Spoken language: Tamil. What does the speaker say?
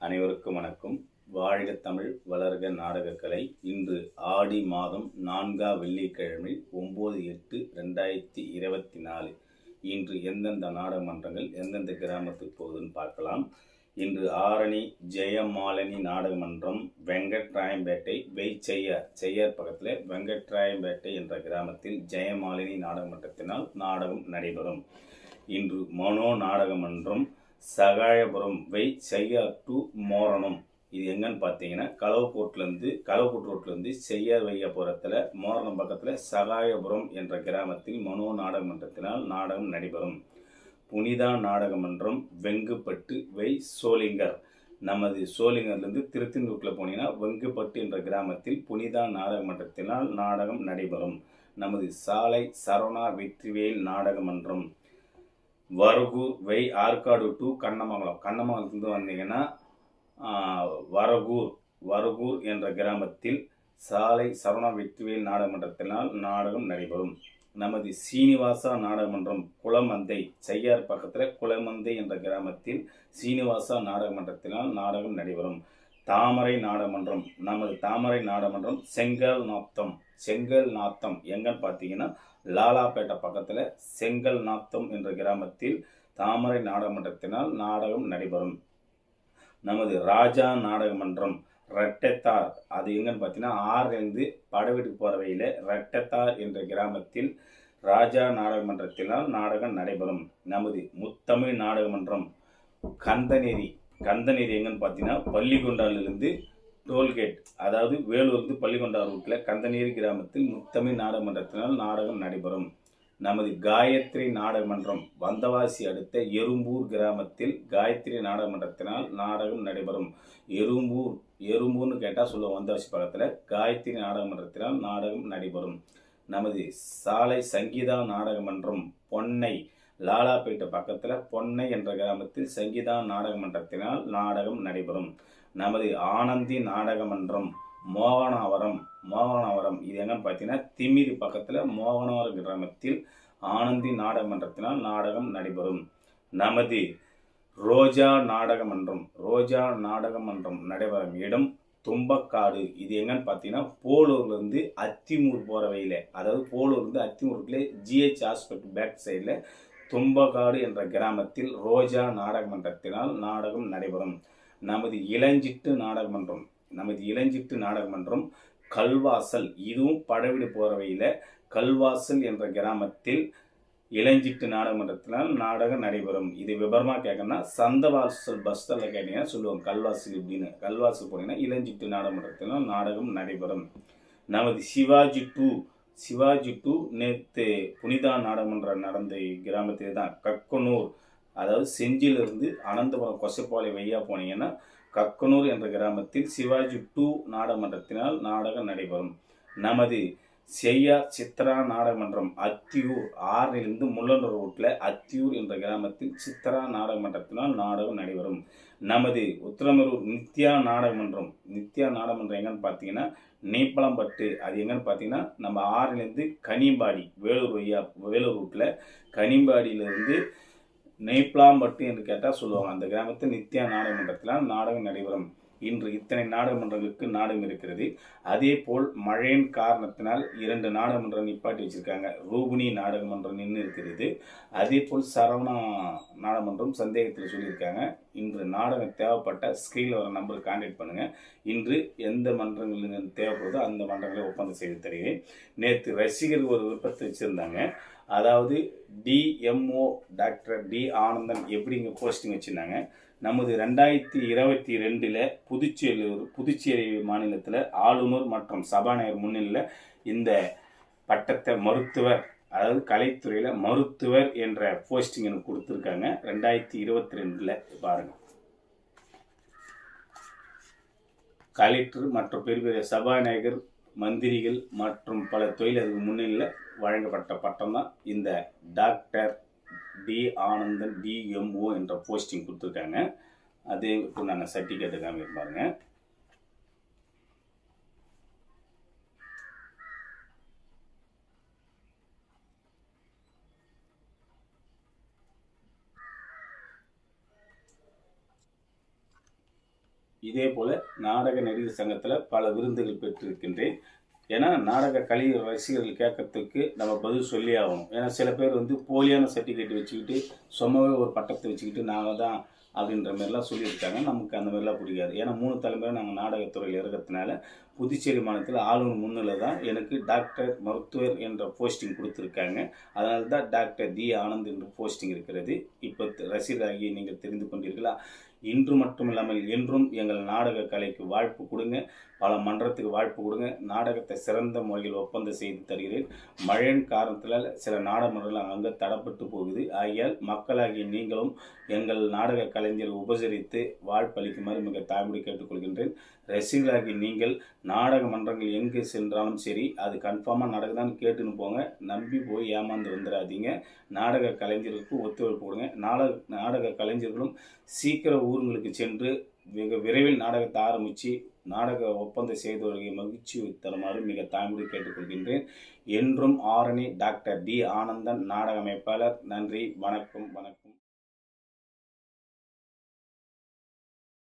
அனைவருக்கும் வணக்கம். வாழ்க தமிழ் வளர்க நாடகக்கலை. இன்று ஆடி மாதம் நான்கா வெள்ளிக்கிழமை ஒம்பது எட்டு ரெண்டாயிரத்தி இருபத்தி நாலு. இன்று எந்தெந்த நாடக மன்றங்கள் எந்தெந்த கிராமத்துக்கு போகுதுன்னு பார்க்கலாம். இன்று ஆரணி ஜெயமாலினி நாடக மன்றம் வெங்கட்ராயம்பேட்டை வெய் செய்யார் செய்யார் பக்கத்தில் வெங்கட்ராயம்பேட்டை என்ற கிராமத்தில் ஜெயமாலினி நாடக மன்றத்தினால் நாடகம் நடைபெறும். இன்று மனோ நாடக மன்றம் சகாயபுரம் வை செய்யார் டு மோரணம். இது எங்கன்னு பார்த்தீங்கன்னா கலவக்கோட்லேருந்து கலவக்கோட் ரோட்லேருந்து செய்யார் வையபுரத்தில் மோரணம் பக்கத்தில் சகாயபுரம் என்ற கிராமத்தில் மனோ நாடகமன்றத்தினால் நாடகம் நடைபெறும். புனிதா நாடக மன்றம் வெங்குப்பட்டு வை சோளிங்கர். நமது சோலிங்கர்லேருந்து திருத்தெந்தூரில் போனீங்கன்னா வெங்குப்பட்டு என்ற கிராமத்தில் புனிதா நாடக மன்றத்தினால் நாடகம் நடைபெறும். நமது சாலை சரவணா வெற்றிவேல் நாடகமன்றம். வரகு வரகூர் வை ஆற்காடு டு கண்ணமங்கலம். கண்ணமங்கலத்துலேருந்து வந்தீங்கன்னா வரகூர் வரகூர் என்ற கிராமத்தில் சாலை சரவணா வெற்றிவேல் நாடகமன்றத்தினால் நாடகம் நடைபெறும். நமது சீனிவாசா நாடகமன்றம் குளமந்தை செய்யார் பக்கத்தில் குளமந்தை என்ற கிராமத்தில் சீனிவாசா நாடகமன்றத்தினால் நாடகம் நடைபெறும். தாமரை நாடமன்றம் நமது தாமரை நாடமன்றம் செங்கல் நாத்தம் செங்கல் நாத்தம். எங்கன்னு பார்த்தீங்கன்னா லாலாப்பேட்டை பக்கத்தில் செங்கல் நாத்தம் என்ற கிராமத்தில் தாமரை நாடகமன்றத்தினால் நாடகம் நடைபெறும். நமது ராஜா நாடகமன்றம் ரெட்டத்தார். அது எங்கன்னு பார்த்தீங்கன்னா ஆறிலிருந்து படவீட்டுக்கு போகிற வழியில் ரெட்டத்தார் என்ற கிராமத்தில் ராஜா நாடகமன்றத்தினால் நாடகம் நடைபெறும். நமது முத்தமிழ் நாடகமன்றம் மன்றம் கந்தநேரி கந்தநேரி எங்கன்னு பார்த்தீங்கன்னா பள்ளிகொண்டாலிருந்து டோல்கேட் அதாவது வேலூர்ந்து பள்ளிகொண்டா ரூட்டில் கந்தநீர் கிராமத்தில் முத்தமிழ் நாடகமன்றத்தினால் நாடகம் நடைபெறும். நமது காயத்ரி நாடகமன்றம் வந்தவாசி அடுத்த எறும்பூர் கிராமத்தில் காயத்ரி நாடகமன்றத்தினால் நாடகம் நடைபெறும். எறும்பூர் எறும்பூர்னு கேட்டால் சொல்லுவோம் வந்தவாசி பக்கத்தில். காயத்ரி நாடகமன்றத்தினால் நாடகம் நடைபெறும். நமது சாலை சங்கீதா நாடகமன்றம் பொன்னை லாலாப்பேட்டை பக்கத்தில் பொன்னை என்ற கிராமத்தில் சங்கீதா நாடக மன்றத்தினால் நாடகம் நடைபெறும். நமது ஆனந்தி நாடக மன்றம் மோகனாவரம் மோகனாவரம் இது எங்கன்னு பார்த்தீங்கன்னா திமிரி பக்கத்தில் மோகனாவரம் கிராமத்தில் ஆனந்தி நாடக மன்றத்தினால் நாடகம் நடைபெறும். நமது ரோஜா நாடக மன்றம் ரோஜா நாடக மன்றம் நடைபெறும் இடம் தும்பக்காடு. இது எங்கன்னு பார்த்தீங்கன்னா போலூர்லேருந்து அத்திமூர் போகிற வழியில் அதாவது போலூர்லேருந்து அத்திமூருக்குள்ளே ஜிஹெச் ஹாஸ்பிட்டல் பேக் சைடில் தும்பக்காடு என்ற கிராமத்தில் ரோஜா நாடக மன்றத்தினால் நாடகம் நடைபெறும். நமது இளஞ்சிட்டு நாடக மன்றம் நமது இளஞ்சிட்டு நாடக மன்றம் கல்வாசல் இதுவும் படவிடு போறவையில் கல்வாசல் என்ற கிராமத்தில் இளஞ்சிட்டு நாடகமன்றத்தினால் நாடகம் நடைபெறும். இது விபரமாக கேட்கணும்னா சந்தவாசல் பஸ் ஸ்டாண்டில் கேட்டீங்கன்னா சொல்லுவாங்க கல்வாசல் இப்படின்னு. கல்வாசல் போனீங்கன்னா இளஞ்சிட்டு நாடகமன்றத்தினால் நாடகம் நடைபெறும். நமது சிவாஜி டூ சிவாஜி டூ நேற்று புனிதா நாடகமன்றம் நடந்த கிராமத்திலே தான் கக்கனூர் அதாவது செஞ்சிலிருந்து அனந்தபுரம் கொசப்பாலை வையா போனீங்கன்னா கக்கனூர் என்ற கிராமத்தில் சிவாஜி டூ நாடமன்றத்தினால் நாடகம் நடைபெறும். நமது செய்யா சித்ரா நாடகமன்றம் அத்தியூர் ஆறிலிருந்து முள்ளனூர் ரோட்டில் அத்தியூர் என்ற கிராமத்தில் சித்ரா நாடகமன்றத்தினால் நாடகம் நடைபெறும். நமது உத்திரமரூர் நித்யா நாடகமன்றம் நித்யா நாடகமன்றம் எங்கன்னு பார்த்தீங்கன்னா நீப்பளம்பட்டு. அது எங்கன்னு பார்த்தீங்கன்னா நம்ம ஆறுலேருந்து கனிம்பாடி வேலூர் வையா வேலூர் ரூட்டில் கனிம்பாடியிலேருந்து நெய்ப்ளாம்பட்டு என்று கேட்டால் சொல்லுவாங்க. அந்த கிராமத்தில் நித்யா நாடகமன்றத்தில் நாடகம் நடைபெறும். இன்று இத்தனை நாடகமன்றங்களுக்கு நாடகம் இருக்கிறது. அதே போல் மழையின் காரணத்தினால் இரண்டு நாடாளுமன்றம் நிப்பாட்டி வச்சிருக்காங்க. ரூபினி நாடகமன்றம் நின்று இருக்கிறது. அதே போல் சரவணா நாடகமன்றம் சந்தேகத்தில் சொல்லியிருக்காங்க. இன்று நாடகம் தேவைப்பட்ட ஸ்கிரீனில் வர நம்பருக்கு கான்டாக்ட் பண்ணுங்கள் இன்று எந்த மன்றங்கள் தேவைப்படுதோ அந்த மன்றங்களை ஒப்பந்தம் செய்து தருகிறேன். நேற்று ரசிகர் ஒரு விருப்பத்தை வச்சுருந்தாங்க. அதாவது டிஎம்ஓ டாக்டர் டி ஆனந்தன் எப்படிங்க போஸ்டிங் வச்சுருந்தாங்க. நமது ரெண்டாயிரத்தி இருபத்தி ரெண்டில் புதுச்சேரி புதுச்சேரி மாநிலத்தில் ஆளுநர் மற்றும் சபாநாயகர் முன்னிலையில் இந்த பட்டத்தை மருத்துவர் அதாவது கலைத்துறையில் மருத்துவர் என்ற போஸ்டிங் எனக்கு கொடுத்துருக்காங்க. ரெண்டாயிரத்தி இருபத்தி ரெண்டில் பாருங்கள் கலெக்டர் மற்றும் பெரிய பெரிய சபாநாயகர் மந்திரிகள் மற்றும் பல தொழிலதிபர் முன்னிலையில் வழங்கப்பட்ட பட்டம் தான் இந்த டாக்டர் டி ஆனந்தன் டிஎம்ஓ என்ற போஸ்டிங் கொடுத்துருக்காங்க. அதே உண்டான சர்டிஃபிகேட் காமி பாருங்க. இதே போல நாடக நடிகர் சங்கத்தில் பல விருந்துகள் பெற்றிருக்கின்றேன். ஏன்னா நாடக கலை ரசிகர்கள் கேட்கறதுக்கு நம்ம பதில் சொல்லி ஆகணும். ஏன்னா சில பேர் வந்து போலியான சர்டிஃபிகேட் வச்சுக்கிட்டு சும்மாவே ஒரு பட்டத்தை வச்சுக்கிட்டு நாங்கள் தான் அப்படின்ற மாதிரிலாம் சொல்லியிருக்காங்க. நமக்கு அந்த மாதிரிலாம் பிடிக்காது ஏன்னா மூணு தலைமுறை நாங்கள் நாடகத்துறையில் இருக்கிறதுனால புதுச்சேரி மாநிலத்தில் ஆளுநர் முன்னில் தான் எனக்கு டாக்டர் மருத்துவர் என்ற போஸ்டிங் கொடுத்துருக்காங்க. அதனால தான் டாக்டர் தி ஆனந்த் என்ற போஸ்டிங் இருக்கிறது. இப்போ ரசிகராகி நீங்கள் தெரிந்து கொண்டீர்களா? இன்று மட்டும் இல்லாமல் என்றும் எங்கள் நாடக கலைக்கு வாழ்ப்பு கொடுங்க. பல மன்றத்துக்கு வாழ்ப்பு கொடுங்க. நாடகத்தை சிறந்த முறையில் ஒப்பந்தம் செய்து தருகிறேன். மழையின் காரணத்தில் சில நாடகங்கள் அங்கே தடப்பட்டு போகுது. ஆகையால் மக்களாகிய நீங்களும் எங்கள் நாடக கலைஞரை உபசரித்து வாழ்ப்பளிக்குமாறு மிக தாய்மொழி கேட்டுக்கொள்கின்றேன். ரசிகர்களாகி நீங்கள் நாடக மன்றங்கள் எங்கே சென்றாலும் சரி அது கன்ஃபார்மாக நடக்குதான்னு கேட்டுன்னு போங்க. நம்பி போய் ஏமாந்து வந்துடாதீங்க நாடக கலைஞர்களுக்கும் ஒத்துழைப்பு கொடுங்க. நாடக நாடக கலைஞர்களும் சீக்கிர ஊருங்களுக்கு சென்று மிக விரைவில் நாடகத்தை ஆரம்பித்து நாடக ஒப்பந்தம் செய்தவர்களை மகிழ்ச்சி தருமாறு மிக தாழ்மையை கேட்டுக்கொள்கின்றேன். என்றும் ஆரணி டாக்டர் டி. ஆனந்தன் நாடக அமைப்பாளர். நன்றி வணக்கம் வணக்கம்.